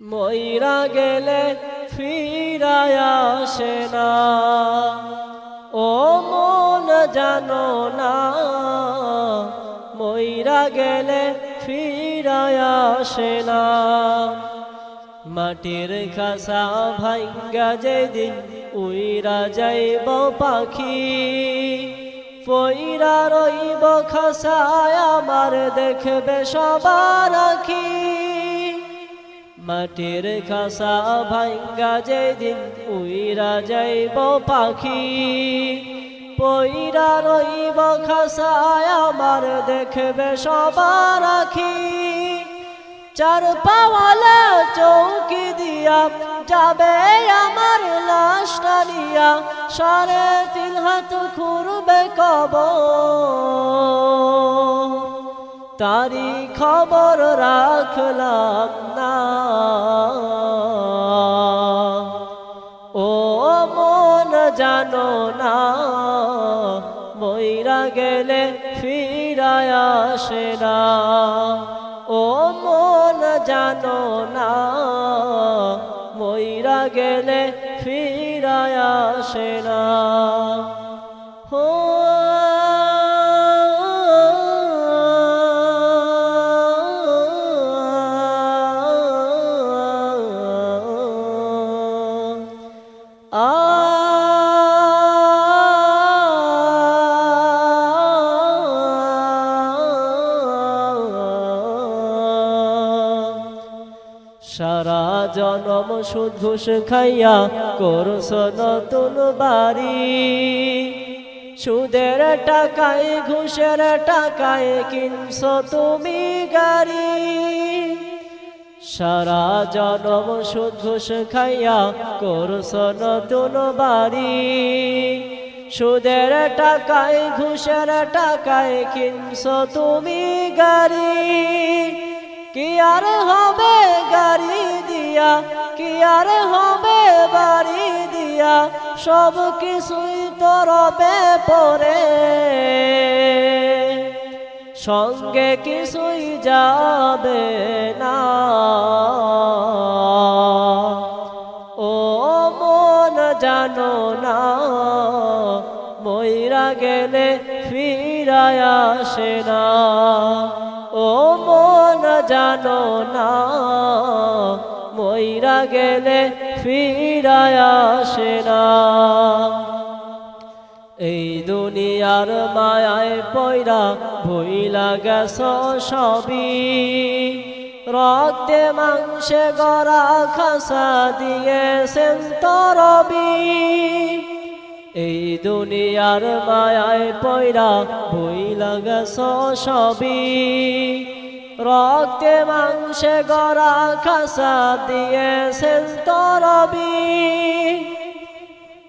মইরা গেলে ফিরায় আসে না। ও মন জানো না ময়রা গেলে ফিরায় আসে না। মাটির খাসা ভাঙ্গা যেদিন উইরা যাইব পাখি, পইরা রইব খাসায়, আমার দেখবে সবার আখি। মাটির খাসা ভাঙ্গা যেদিন উইরা যাইব পাখি, পইরা রইব খাসায় আমার দেখবে সবার আখি। চার পাওয়ালা চৌকি দিয়া যাবে আমার লাশটা নিয়া, সাড়ে তিন হাত খুরবে কব তারি খবর রাখলাম না। ও মন জানো না, মইরা গেলে ফিরায় আসে না। ও মন জানো না, মইরা গেলে ফিরায় আসে হো সারা জনম ঘুষ খাইয়া করছ নতুন বাড়ি। সুদের টাকায় ঘুষের টাকায় কিনছ তুমি গাড়ি। সারা জনম সুদ ঘুষ খাইয়া করছ নতুন বাড়ি। সুদের টাকায় ঘুষের টাকায় কিনছ তুমি গাড়ি। কি আর হবে গাড়ি দিয়া, কি আর হবে বাড়ি দিয়া, সব কিছুই তো পরে। সঙ্গে কিছুই যাবে গেলে ফিরায় আসে না। ও মন জানো না, মইরা গেলে ফিরায় আসে না। এই দুনিয়ার মায়ায় পয়রা ভইলা গেছ সবই। রক্তে মাংসে গড়া খাসা দিয়েছেন তরবি। এই দুনিয়ার মায়ায় পয়রা ভইলা গেছ সবই। রক্তে মাংসে গড়া খাসা দিয়েছেন তরবি।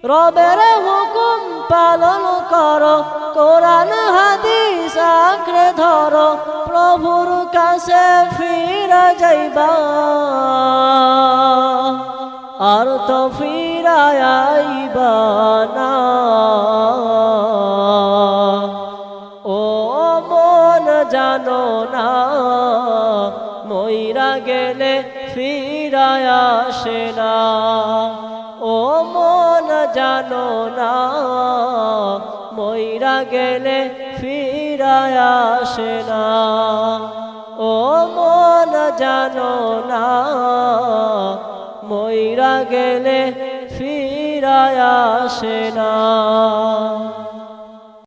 রবের হুকুম পালন কর, কোরআন, হাদিস আঁকড়ে ধর, প্রভুর কাছে ফিরা যাইবা। আর তো ফিরাইবা জানো না, মইরা গেলে ফিরায় আসে না। ও মন জানো না, মইরা গেলে ফিরায় আসে না। ও মন জানো না, মইরা গেলে ফিরায় আসে না।